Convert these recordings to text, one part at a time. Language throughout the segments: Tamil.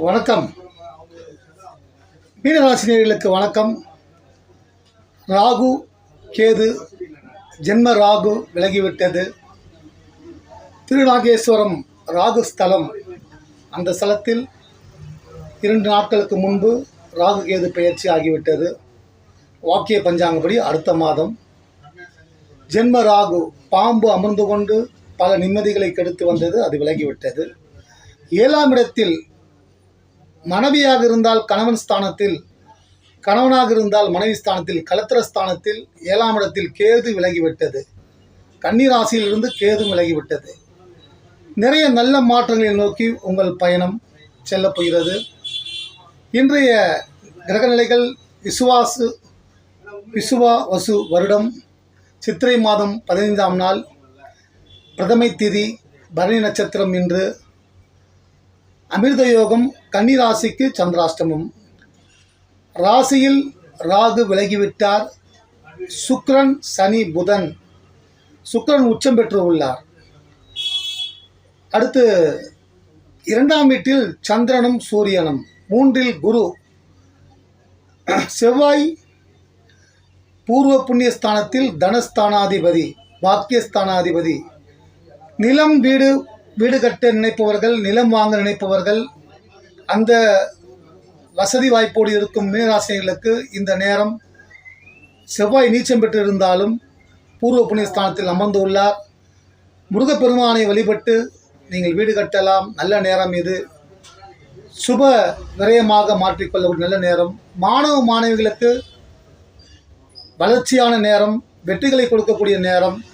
வணக்கம். மீனராசினியர்களுக்கு வணக்கம். ராகு கேது ஜென்ம ராகு விலகிவிட்டது. திருநாகேஸ்வரம் ராகு ஸ்தலம். அந்த ஸ்தலத்தில் இரண்டு நாட்களுக்கு முன்பு ராகு கேது பயிற்சி ஆகிவிட்டது. வாக்கிய பஞ்சாங்கப்படி அடுத்த மாதம். ஜென்ம ராகு பாம்பு அமர்ந்து கொண்டு பல நிம்மதிகளை கெடுத்து வந்தது. அது விலகிவிட்டது. ஏழாம் இடத்தில் மனைவியாக இருந்தால் கணவன் ஸ்தானத்தில் கணவனாக இருந்தால் மனைவி ஸ்தானத்தில் கலத்திர ஸ்தானத்தில் ஏழாம் இடத்தில் கேது விலகிவிட்டது. கன்னிராசியிலிருந்து கேது விலகிவிட்டது. நிறைய நல்ல மாற்றங்களை நோக்கி உங்கள் பயணம் செல்லப் போகிறது. இன்றைய கிரகநிலைகள் விசுவாசு விசுவா வசு வருடம் சித்திரை மாதம் பதினைந்தாம் நாள் பிரதமை திதி பரணி நட்சத்திரம் இன்று அமிர்த யோகம் கன்னிராசிக்கு சந்திராஷ்டமம். ராசியில் ராகு விலகிவிட்டார். சுக்ரன் சனி புதன். சுக்ரன் உச்சம் பெற்று உள்ளார். அடுத்து இரண்டாம் வீட்டில் சந்திரனும் சூரியனும். மூன்றில் குரு. செவ்வாய் பூர்வ புண்ணியஸ்தானத்தில் தனஸ்தானாதிபதி பாக்கியஸ்தானாதிபதி. நிலம் வீடு வீடு கட்ட நினைப்பவர்கள் நிலம் வாங்க நினைப்பவர்கள் அந்த வசதி வாய்ப்போடு இருக்கும் மீனராசினிகளுக்கு இந்த நேரம் செவ்வாய் நீச்சம் பெற்றிருந்தாலும் பூர்வ புண்ணியஸ்தானத்தில் அமர்ந்துள்ளார். முருகப்பெருமானை வழிபட்டு நீங்கள் வீடு கட்டலாம். நல்ல நேரம் இது. சுப விரயமாக மாற்றிக்கொள்ள ஒரு நல்ல நேரம். மாணவ மாணவிகளுக்கு வளர்ச்சியான நேரம். வெற்றிகளை கொடுக்கக்கூடிய நேரம்.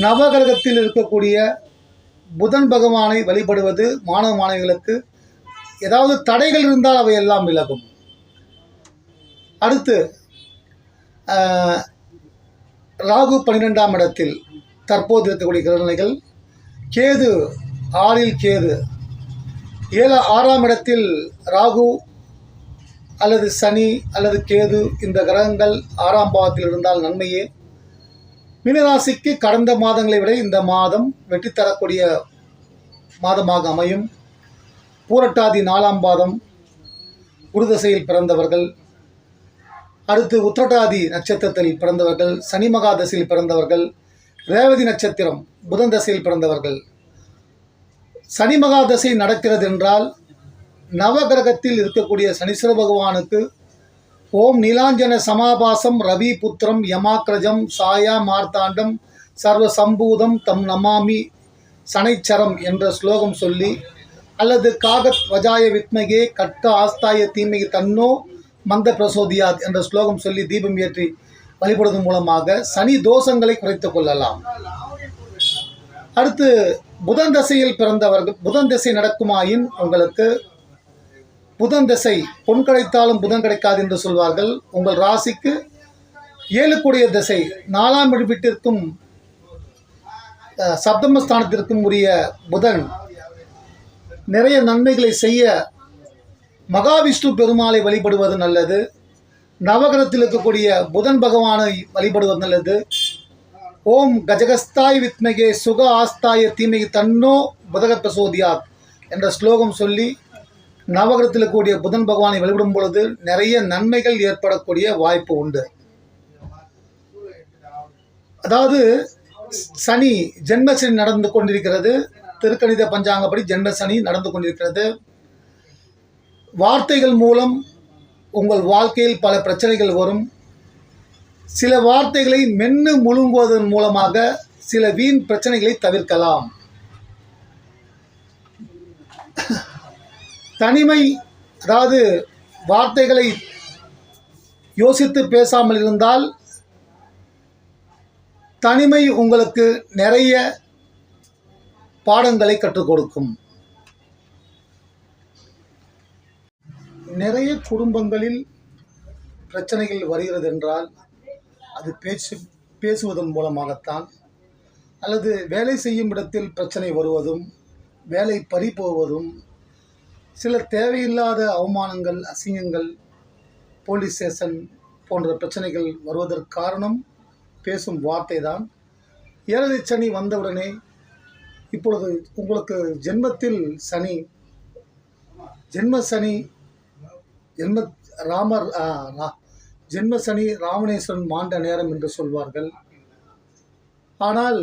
நவகிரகத்தில் இருக்கக்கூடிய புதன் பகவானை வழிபடுவது மாணவ மாணவிகளுக்கு ஏதாவது தடைகள் இருந்தால் அவை எல்லாம் விலகும். அடுத்து ராகு பன்னிரெண்டாம் இடத்தில் தற்போது இருக்கக்கூடிய கிரகநிலைகள் கேது ஆறில் கேது ஏழு ஆறாம் இடத்தில் ராகு அல்லது சனி அல்லது கேது இந்த கிரகங்கள் ஆறாம் பாவத்தில் இருந்தால் நன்மையே. மீனராசிக்கு கடந்த மாதங்களை விட இந்த மாதம் வெற்றி தரக்கூடிய மாதமாக அமையும். பூரட்டாதி நாலாம் பாதம் குருதசையில் பிறந்தவர்கள் அடுத்து உத்திரட்டாதி நட்சத்திரத்தில் பிறந்தவர்கள் சனி மகாதசையில் பிறந்தவர்கள் ரேவதி நட்சத்திரம் புதன் தசையில் பிறந்தவர்கள். சனி மகாதசை நடக்கிறது என்றால் நவகிரகத்தில் இருக்கக்கூடிய சனீஸ்வர பகவானுக்கு ஓம் நீலாஞ்சன சமாபாசம் ரவி புத்திரம் யமாக்ரஜம் சாயா மார்த்தாண்டம் சர்வ சம்பூதம் தம் நமாமி சனைச்சரம் என்ற ஸ்லோகம் சொல்லி அல்லது காகத் வஜாய வித்மகே கட்க ஆஸ்தாய தீமையை தன்னோ மந்த பிரசோதியாத் என்ற ஸ்லோகம் சொல்லி தீபம் ஏற்றி வழிபடுவதன் மூலமாக சனி தோஷங்களை குறைத்துக் கொள்ளலாம். அடுத்து புதன் தசையில் பிறந்தவர்கள் புதன் திசை நடக்குமாயின் உங்களுக்கு புதன் திசை பொன் கிடைத்தாலும் புதன் கிடைக்காது என்று சொல்வார்கள். உங்கள் ராசிக்கு ஏழுக்குடைய திசை நாலாம் வீட்டிற்கும் சப்தமஸ்தானத்திற்கும் உரிய புதன். நிறைய நன்மைகளை செய்ய மகாவிஷ்ணு பெருமாளை வழிபடுவது நல்லது. நவகிரத்தில் இருக்கக்கூடிய புதன் பகவானை வழிபடுவது நல்லது. ஓம் கஜகஸ்தாய் வித்மகே சுக ஆஸ்தாய தீமைக்கு தன்னோ புதக பிரசோதியாத் என்ற ஸ்லோகம் சொல்லி நவகிரத்தில் கூடிய புதன் பகவானை வழிபடும் பொழுது நிறைய நன்மைகள் ஏற்படக்கூடிய வாய்ப்பு உண்டு. அதாவது சனி ஜென்மசனி நடந்து கொண்டிருக்கிறது. திருக்கணித பஞ்சாங்கப்படி ஜென்ம சனி நடந்து கொண்டிருக்கிறது. வார்த்தைகள் மூலம் உங்கள் வாழ்க்கையில் பல பிரச்சனைகள் வரும். சில வார்த்தைகளை மென்னு முழுங்குவதன் மூலமாக சில வீண் பிரச்சனைகளை தவிர்க்கலாம். தனிமை அதாவது வார்த்தைகளை யோசித்து பேசாமல் இருந்தால் தனிமை உங்களுக்கு நிறைய பாடங்களை கற்றுக் கொடுக்கும். நிறைய குடும்பங்களில் பிரச்சனைகள் வருகிறது என்றால் அது பேச்சு பேசுவதன் மூலமாகத்தான் அல்லது வேலை செய்யும் இடத்தில் பிரச்சனை வருவதும் வேலை பறி போவதும் சில தேவையில்லாத அவமானங்கள் அசிங்கங்கள் போலீஸ் ஸ்டேஷன் போன்ற பிரச்சனைகள் வருவதற்கு காரணம் பேசும் வார்த்தை தான் ஏழரை சனி வந்தவுடனே இப்பொழுது உங்களுக்கு ஜென்மத்தில் சனி ஜென்ம சனி ஜென்ம ராமர் ஜென்ம சனி ராமணேஸ்வரன் மாண்ட நேரம் என்று சொல்வார்கள். ஆனால்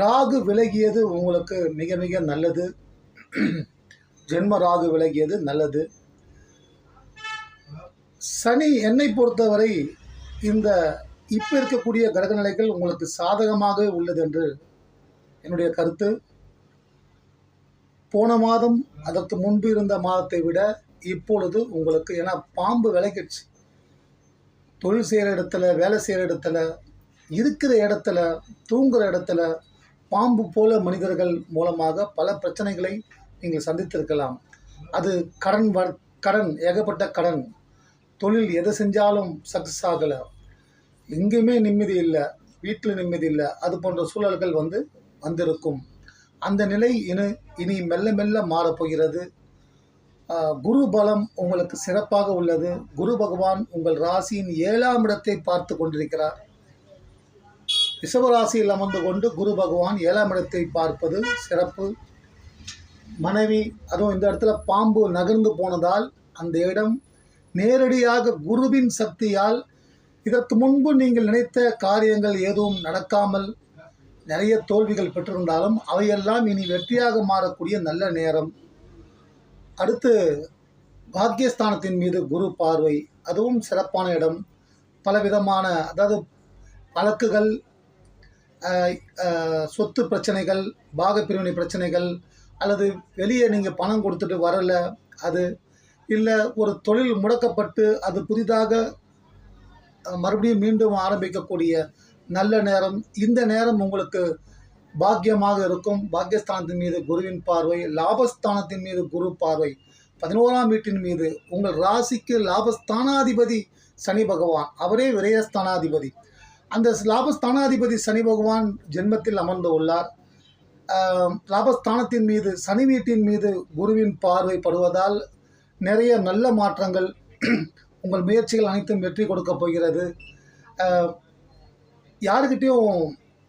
ராகு விலகியது உங்களுக்கு மிக மிக நல்லது. ஜென்ம ராகு விலகியது நல்லது. சனி என்னை பொறுத்தவரை இந்த இப்போ இருக்கக்கூடிய கிரகநிலைகள் உங்களுக்கு சாதகமாக உள்ளது என்று என்னுடைய கருத்து. போன மாதம் அதற்கு முன்பு இருந்த மாதத்தை விட இப்பொழுது உங்களுக்கு ஏன்னா பாம்பு விளக்கிடுச்சு தொழில் செய்கிற இடத்துல வேலை செய்கிற இடத்துல இருக்கிற இடத்துல தூங்குகிற இடத்துல பாம்பு போல மனிதர்கள் மூலமாக பல பிரச்சனைகளை நீங்கள் சந்தித்திருக்கலாம். அது கடன் வ கடன் ஏகப்பட்ட கடன். தொழில் எதை செஞ்சாலும் சக்ஸஸ் ஆகலை. எங்கேயுமே நிம்மதி இல்லை. வீட்டில் நிம்மதி இல்லை. அது போன்ற சூழல்கள் வந்து வந்திருக்கும். அந்த நிலை இனி இனி மெல்ல மெல்ல மாறப்போகிறது குரு பலம் உங்களுக்கு சிறப்பாக உள்ளது. குரு பகவான் உங்கள் ராசியின் ஏழாம் இடத்தை பார்த்து கொண்டிருக்கிறார். ரிஷபராசியில் அமர்ந்து கொண்டு குரு பகவான் ஏழாம் இடத்தை பார்ப்பது சிறப்பு. மனைவி அதுவும் இந்த இடத்துல பாம்பு நகர்ந்து போனதால் அந்த இடம் நேரடியாக குருவின் சக்தியால் இதற்கு முன்பு நீங்கள் நினைத்த காரியங்கள் எதுவும் நடக்காமல் நிறைய தோல்விகள் பெற்றிருந்தாலும் அவையெல்லாம் இனி வெற்றியாக மாறக்கூடிய நல்ல நேரம். அடுத்து பாக்கியஸ்தானத்தின் மீது குரு பார்வை. அதுவும் சிறப்பான இடம். பலவிதமான அதாவது வழக்குகள் சொத்து பிரச்சனைகள் பாகப்பிரிவினை பிரச்சனைகள் அல்லது வெளியே நீங்கள் பணம் கொடுத்துட்டு வரல அது இல்லை ஒரு தொழில் முடக்கப்பட்டு அது புதிதாக மறுபடியும் மீண்டும் ஆரம்பிக்கக்கூடிய நல்ல நேரம் இந்த நேரம் உங்களுக்கு பாக்கியமாக இருக்கும். பாக்கியஸ்தானத்தின் மீது குருவின் பார்வை லாபஸ்தானத்தின் மீது குரு பார்வை. பதினோராம் வீட்டின் மீது உங்கள் ராசிக்கு லாபஸ்தானாதிபதி சனி பகவான். அவரே விரயஸ்தானாதிபதி. அந்த லாபஸ்தானாதிபதி சனி பகவான் ஜென்மத்தில் அமர்ந்து உள்ளார். லாபஸ்தானத்தின் மீது சனி வீட்டின் மீது குருவின் பார்வை படுவதால் நிறைய நல்ல மாற்றங்கள் உங்கள் முயற்சிகள் அனைத்தும் வெற்றி கொடுக்க போகிறது. யாருக்கிட்டேயும்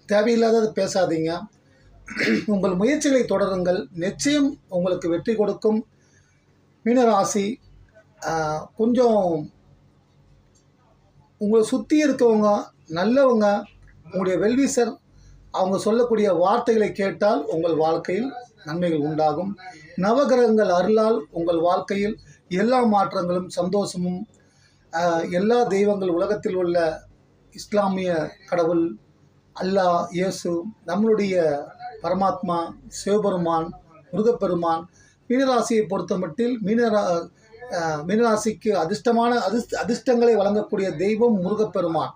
தேவையில்லாதது பேசாதீங்க. உங்கள் முயற்சிகளை தொடருங்கள். நிச்சயம் உங்களுக்கு வெற்றி கொடுக்கும். மீனராசி கொஞ்சம் உங்களை சுற்றி இருக்கவங்க நல்லவங்க உங்களுடைய வெல்விசர் அவங்க சொல்லக்கூடிய வார்த்தைகளை கேட்டால் உங்கள் வாழ்க்கையில் நன்மைகள் உண்டாகும். நவகிரகங்கள் அருளால் உங்கள் வாழ்க்கையில் எல்லா மாற்றங்களும் சந்தோஷமும் எல்லா தெய்வங்கள் உலகத்தில் உள்ள இஸ்லாமிய கடவுள் அல்லாஹ் இயேசு நம்மளுடைய பரமாத்மா சிவபெருமான் முருகப்பெருமான் மீனராசியை பொறுத்தமட்டில் மீனரா மீனராசிக்கு அதிர்ஷ்டமான அதிர்ஷ்ட அதிர்ஷ்டங்களை வழங்கக்கூடிய தெய்வம் முருகப்பெருமான்.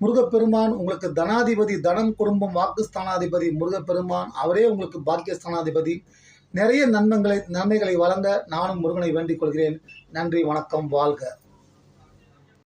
முருகப்பெருமான் உங்களுக்கு தனாதிபதி தனம் குடும்பம் வாக்குஸ்தானாதிபதி முருகப்பெருமான். அவரே உங்களுக்கு பாக்கியஸ்தானாதிபதி. நிறைய நன்மைகளை நன்மைகளை வழங்க நானும் முருகனை வேண்டிக் கொள்கிறேன். நன்றி வணக்கம் வாழ்க.